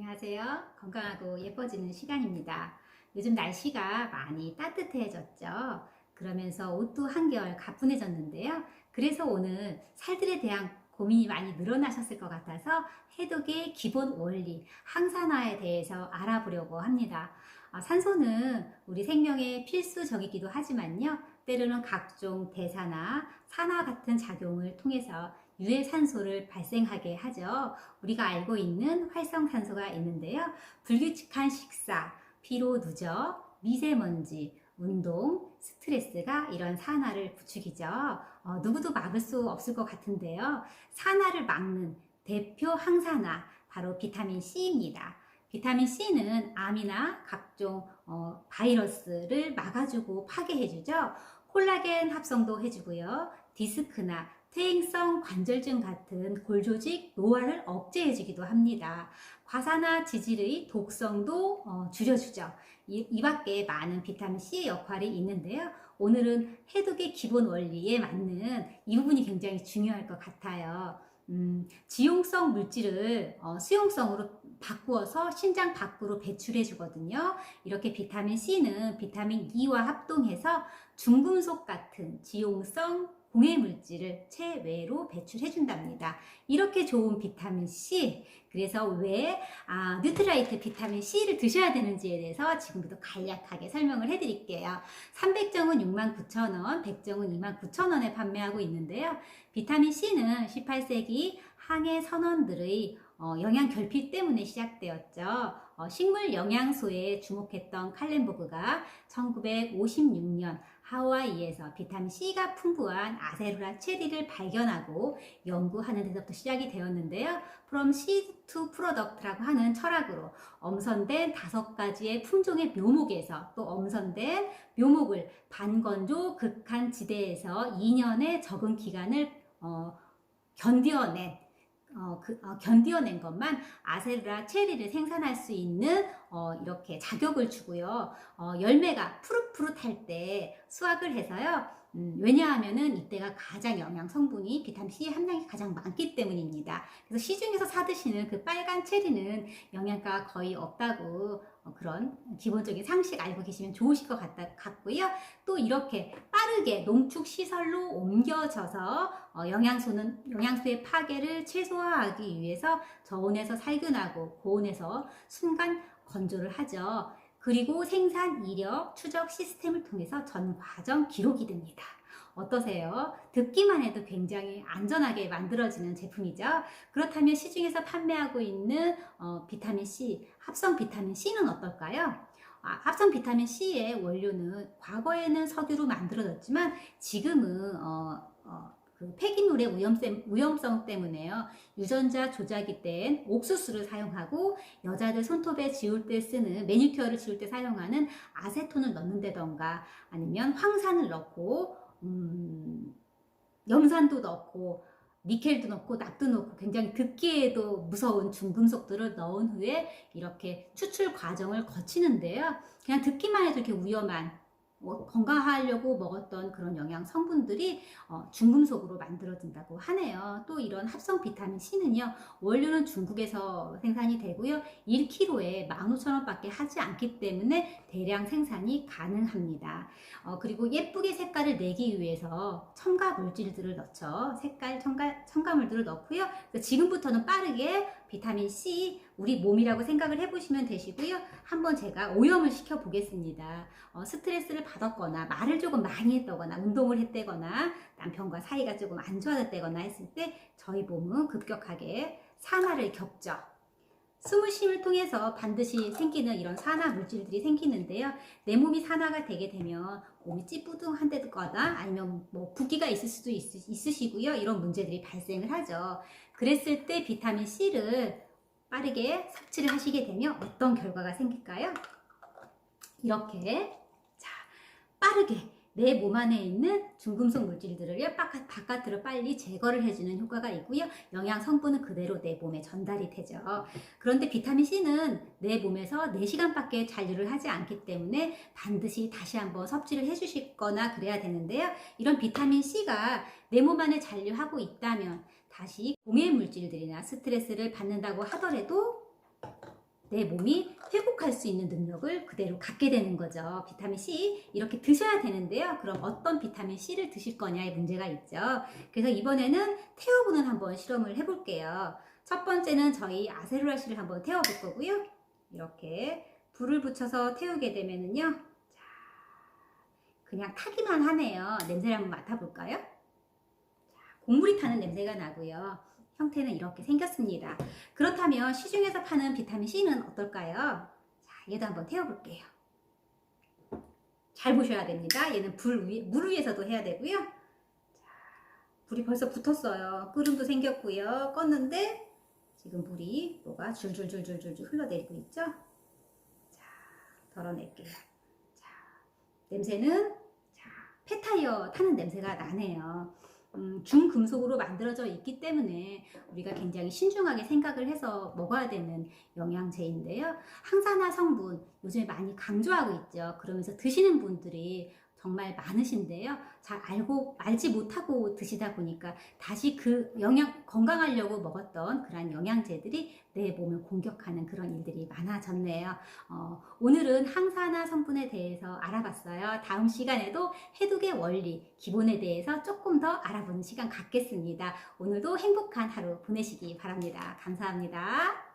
안녕하세요. 건강하고 예뻐지는 시간입니다. 요즘 날씨가 많이 따뜻해졌죠. 그러면서 옷도 한결 가뿐해졌는데요. 그래서 오늘 살들에 대한 고민이 많이 늘어나셨을 것 같아서 해독의 기본 원리, 항산화에 대해서 알아보려고 합니다. 아, 산소는 우리 생명의 필수적이기도 하지만요. 때로는 각종 대사나 산화 같은 작용을 통해서 유해산소를 발생하게 하죠. 우리가 알고 있는 활성산소가 있는데요. 불규칙한 식사, 피로 누적, 미세먼지, 운동, 스트레스가 이런 산화를 부추기죠. 어, 누구도 막을 수 없을 것 같은데요. 산화를 막는 대표 항산화, 바로 비타민 C입니다. 비타민 C는 암이나 각종 어, 바이러스를 막아주고 파괴해주죠. 콜라겐 합성도 해주고요. 디스크나 퇴행성 관절증 같은 골조직 노화를 억제해주기도 합니다. 과사나 지질의 독성도 어, 줄여주죠. 이, 이 밖에 많은 비타민 C의 역할이 있는데요. 오늘은 해독의 기본 원리에 맞는 이 부분이 굉장히 중요할 것 같아요. 음, 지용성 물질을 어, 수용성으로 바꾸어서 신장 밖으로 배출해 주거든요. 이렇게 비타민 C는 비타민 E와 합동해서 중금속 같은 지용성 공해 물질을 체외로 배출해 준답니다. 이렇게 좋은 비타민 C. 그래서 왜 아, 뉴트라이트 비타민 C를 드셔야 되는지에 대해서 지금부터 간략하게 설명을 해 드릴게요. 300정은 69,000원, 100정은 29,000원에 판매하고 있는데요. 비타민 C는 18세기 항해 선원들의 어, 영양 결핍 때문에 시작되었죠. 어, 식물 영양소에 주목했던 칼렌보그가 1956년 하와이에서 비타민 C가 풍부한 아세루라 체리를 발견하고 연구하는 데서부터 시작이 되었는데요. From Seed to Product라고 하는 철학으로 엄선된 다섯 가지의 품종의 묘목에서 또 엄선된 묘목을 반건조 극한 지대에서 2년의 적응 기간을 어, 견뎌낸 어, 그, 어, 견디어낸 것만 아세루라 체리를 생산할 수 있는 어, 이렇게 자격을 주고요. 어, 열매가 푸릇푸릇할 때 수확을 해서요. 음, 왜냐하면은 이때가 가장 영양 성분이 비타민 C 함량이 가장 많기 때문입니다. 그래서 시중에서 사 드시는 그 빨간 체리는 영양가가 거의 없다고 어, 그런 기본적인 상식 알고 계시면 좋으실 것 같다, 같고요. 또 이렇게 빠르게 농축 시설로 옮겨져서 어, 영양소는 영양소의 파괴를 최소화하기 위해서 저온에서 살균하고 고온에서 순간 건조를 하죠. 그리고 생산 이력 추적 시스템을 통해서 전 과정 기록이 됩니다. 어떠세요? 듣기만 해도 굉장히 안전하게 만들어지는 제품이죠. 그렇다면 시중에서 판매하고 있는 어, 비타민 C, 합성 비타민 C는 어떨까요? 아, 합성 비타민 C의 원료는 과거에는 석유로 만들어졌지만 지금은 어, 어, 그 폐기물의 위험성, 위험성 때문에요. 유전자 조작이 된 옥수수를 사용하고 여자들 손톱에 지울 때 쓰는 매니큐어를 지울 때 사용하는 아세톤을 넣는다던가 아니면 황산을 넣고 음, 염산도 넣고 니켈도 넣고 납도 넣고 굉장히 듣기에도 무서운 중금속들을 넣은 후에 이렇게 추출 과정을 거치는데요. 그냥 듣기만 해도 이렇게 위험한 뭐 건강하려고 먹었던 그런 영양 성분들이 어, 중금속으로 만들어진다고 하네요. 또 이런 합성 비타민 C는요, 원료는 중국에서 생산이 되고요, 1kg에 15,000원밖에 하지 않기 때문에 대량 생산이 가능합니다. 어, 그리고 예쁘게 색깔을 내기 위해서 첨가 물질들을 넣죠. 색깔 첨가, 첨가물들을 넣고요. 지금부터는 빠르게 비타민 C 우리 몸이라고 생각을 해보시면 되시고요. 한번 제가 오염을 시켜 보겠습니다. 어, 스트레스를 받았거나 말을 조금 많이 했다거나 운동을 했다거나 남편과 사이가 조금 안 좋아졌다거나 했을 때 저희 몸은 급격하게 산화를 겪죠. 숨을 쉼을 통해서 반드시 생기는 이런 산화 물질들이 생기는데요. 내 몸이 산화가 되게 되면 몸이 찌뿌둥한데거나 아니면 뭐 붓기가 있을 수도 있, 있으시고요. 이런 문제들이 발생을 하죠. 그랬을 때 비타민 C를 빠르게 섭취를 하시게 되면 어떤 결과가 생길까요? 이렇게 자 빠르게 내 몸 안에 있는 중금속 물질들을 바깥으로 빨리 제거를 해주는 효과가 있고요. 영양 성분은 그대로 내 몸에 전달이 되죠. 그런데 비타민 C는 내 몸에서 4시간밖에 잔류를 하지 않기 때문에 반드시 다시 한번 섭취를 해주시거나 그래야 되는데요. 이런 비타민 C가 내 몸 안에 잔류하고 있다면 다시 공해 물질들이나 스트레스를 받는다고 하더라도 내 몸이 회복할 수 있는 능력을 그대로 갖게 되는 거죠. 비타민 C 이렇게 드셔야 되는데요. 그럼 어떤 비타민 C를 드실 거냐의 문제가 있죠. 그래서 이번에는 태워보는 한번 실험을 해볼게요. 첫 번째는 저희 아세루라 씨를 한번 태워볼 거고요. 이렇게 불을 붙여서 태우게 되면은요. 자, 그냥 타기만 하네요. 냄새를 한번 맡아볼까요? 자, 곡물이 타는 냄새가 나고요. 형태는 이렇게 생겼습니다. 그렇다면 시중에서 파는 비타민 C는 어떨까요? 자, 얘도 한번 태워볼게요. 잘 보셔야 됩니다. 얘는 불 위, 물 위에서도 해야 되고요. 자, 불이 벌써 붙었어요. 끓음도 생겼고요. 껐는데 지금 물이 뭐가 줄줄줄줄줄줄 흘러내리고 있죠? 자, 덜어낼게요. 자, 냄새는 자, 폐타이어 타는 냄새가 나네요. 음, 중금속으로 만들어져 있기 때문에 우리가 굉장히 신중하게 생각을 해서 먹어야 되는 영양제인데요. 항산화 성분 요즘에 많이 강조하고 있죠. 그러면서 드시는 분들이 정말 많으신데요. 잘 알고 알지 못하고 드시다 보니까 다시 그 영양 건강하려고 먹었던 그러한 영양제들이 내 몸을 공격하는 그런 일들이 많아졌네요. 어, 오늘은 항산화 성분에 대해서 알아봤어요. 다음 시간에도 해독의 원리, 기본에 대해서 조금 더 알아보는 시간 갖겠습니다. 오늘도 행복한 하루 보내시기 바랍니다. 감사합니다.